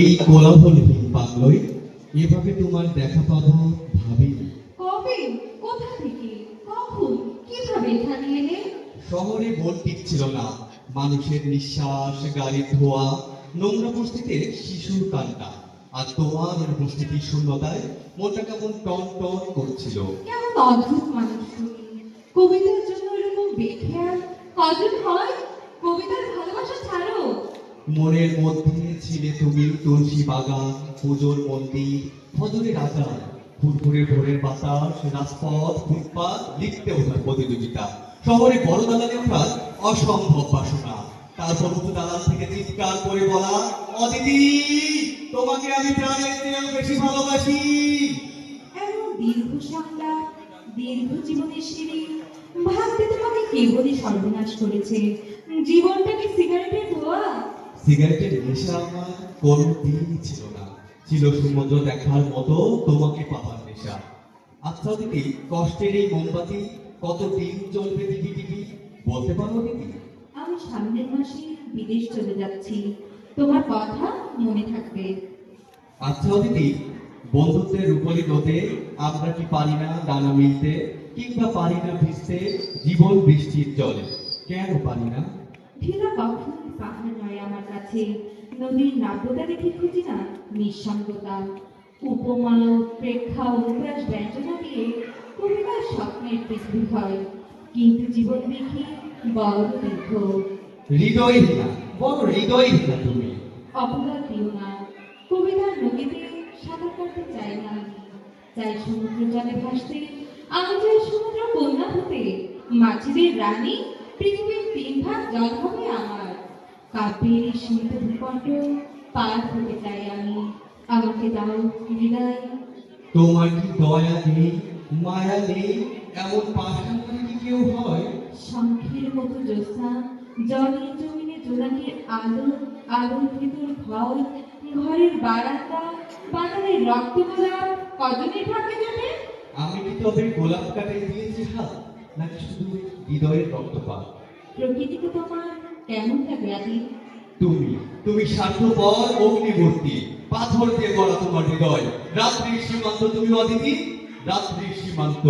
এই কোলাহলহীন বাংলোয় এভাবে তোমার দেখা পাবো ভাবিনি কবে? কোথা থেকে? কখন? কীভাবে এখানে এলে? শহরে মন টিকছিল না। মানুষের নিঃশ্বাস গাড়ির ধোয়া নোংরা বস্তিতে শিশুর কান্না। আর তোমার উপস্থিতির শূন্যতায় মনটা কেমন টন টন করছিল। কেমন অদ্ভুত মানুষ কবিতার জন্য এরকম বেখেয়াল কজন হয়? কবিতার ভালোবাসা ছাড়ো মনের মধ্যে ছিলে তুমি তুলসী বাগান পুজোর মন্দির, ফজরের আজান। ফুরফুরে ভোরের বাতাস, রাজপথ, ফুটপাত, লিখতে ওঠার প্রতিযোগিতা। শহরে বড় দালানে ওঠার অসম্ভব বাসনা। তারপর দালান থেকে চিৎকার করে বলা, অদিতি, তোমাকে আমি প্রাণের বেশি ভালোবাসি। দীর্ঘ সংলাপ, দীর্ঘ জীবনের সিঁড়ি, ভাবতে তোমাকে কেবলই সর্বনাশ করেছে। জীবনটাকে সিগারেটের ধোয়া সিগারেটের নেশা আমার কোনো দিনই ছিল না। ছিল সমুদ্র দেখার মতো তোমাকে পাওয়ার নেশা। আচ্ছা দিদি কষ্টের এই মোমবাতি কত দিন চলবে দিদি দিদি বলতে পারো দিদি আমি সামনের মাসে বিদেশ চলে যাচ্ছি। তোমার কথা মনে থাকবে। আচ্ছা দিদি বন্ধুত্বের রূপলি নদে আমরা কি পারি না ডানা মিলতে কিংবা পারি না ভিজতে জীবন বৃষ্টির জলে? কেন পারি না? ঢেলা কখন পাহাড় নয় আমার কাছে। নদীর নাব্যতা দেখে খুঁজি না নিঃসঙ্গতা। উপমা প্রেক্ষা অনুপ্রাস ব্যঞ্জনা দিয়ে কবিতার স্বপ্নের পৃথিবী হয়। কিন্তু জীবন দেখি বড় দীর্ঘ। হৃদয়হীনা বড় হৃদয়হীনা তুমি। অপরাধ দিও না কবিতার নদীতে সাঁতার কাটতে চাই না। চাই সমুদ্র জলে ভাসতে আমি চাই সমুদ্র কন্যা হতে মাঝিদের রানী ভাগ জল হবে আমার এই সীমিত ভূখণ্ড পার হতে চাই আমি আমাকে দাও হৃদয় তোমার কি দয়া নেই মায়া নেই এমন কি কেউ হয়? শঙ্খের মতো জ্যোৎস্না জলে জমিনে জোনাকির আলো আলোর ভিতর ঘর ঘরের বারান্দা বাগানের রক্ত গোলাপ কজনের থাকে যাবে আমি কি তবে গোলাপ কাটে দিয়েছি হাত নাকি শুধু হৃদয়ের রক্তপাত? তুমি তুমি স্বার্থপর অগ্নিমূর্তি পাথর দিয়ে গড়া তোমার হৃদয়। রাত্রির সীমান্ত তুমি, অদিতি? রাত্রির সীমান্ত।